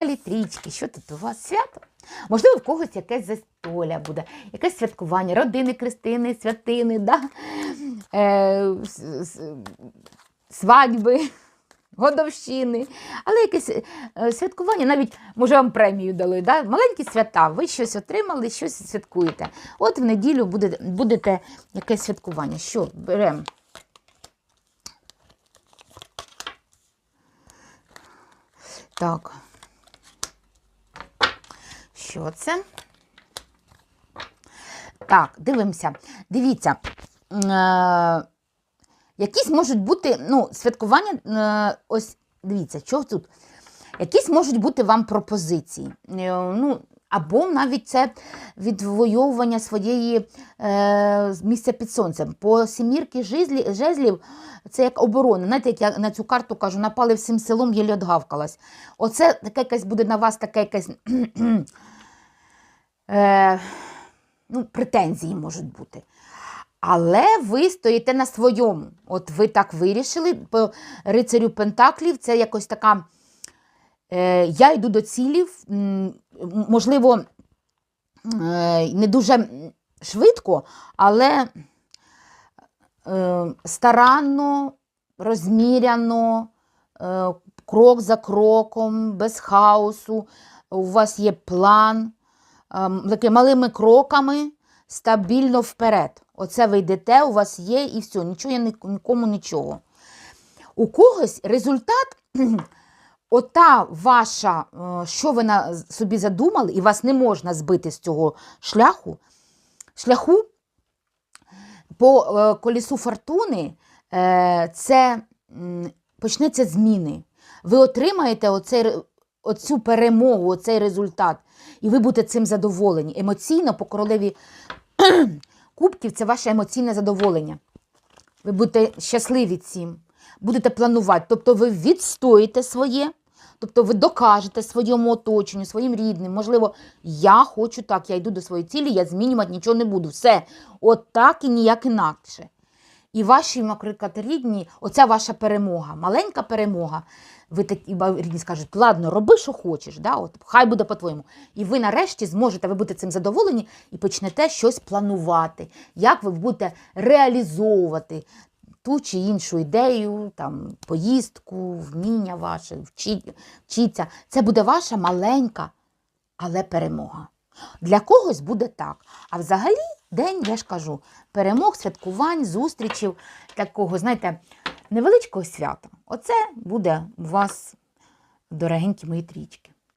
трічки, що тут у вас свято? Можливо, в когось якесь застолля буде, якесь святкування, родини, Христини, святини, да? е, свадьби, годовщини, але якесь е, святкування, навіть, може, вам премію дали. Да? Маленькі свята, ви щось отримали, щось святкуєте. От в неділю буде, будете якесь святкування. Що, беремо? Так. Що це? Так, дивимося. Дивіться. Е, якісь можуть бути, ну, святкування, е, ось дивіться, що тут? Якісь можуть бути вам пропозиції. Е, ну, або навіть це відвоювання своєї е, місця під сонцем. По сімірки жезлі, жезлів це як оборона. Знаєте, як я на цю карту кажу, напали всім селом, єлі отгавкалась. Оце таке якесь буде на вас таке якесь е, ну, претензії можуть бути. Але ви стоїте на своєму. От ви так вирішили. По рицарю Пентаклів це якось така. Е, я йду до цілів, можливо, е, не дуже швидко, але е, старанно, розміряно, е, крок за кроком, без хаосу. У вас є план, таки малими кроками, стабільно вперед. Оце ви йдете, у вас є і все, нічого я нікому нічого. У когось результат, ота ваша, е, що ви на собі задумали, і вас не можна збити з цього шляху, шляху по е, колісу фортуни е, це почнеться зміни. Ви отримаєте оцей, оцю перемогу, оцей результат, і ви будете цим задоволені. Емоційно по королеві кубків це ваше емоційне задоволення. Ви будете щасливі цим, будете планувати. Тобто ви відстоїте своє, тобто ви докажете своєму оточенню, своїм рідним. Можливо, я хочу так, я йду до своєї цілі, я змінювати нічого не буду. Все, от так і ніяк інакше. І ваші, наприклад, рідні, оця ваша перемога, маленька перемога. Ви такі рідні скажуть, ладно, роби, що хочеш, да? от, хай буде по-твоєму. І ви нарешті зможете, ви будете цим задоволені і почнете щось планувати, як ви будете реалізовувати ту чи іншу ідею, там, поїздку, вміння ваше, вчіться. Це буде ваша маленька, але перемога. Для когось буде так. А взагалі день, я ж кажу, перемог, святкувань, зустрічів, такого, знаєте, невеличкого свята. Оце буде у вас, дорогенькі мої трічки.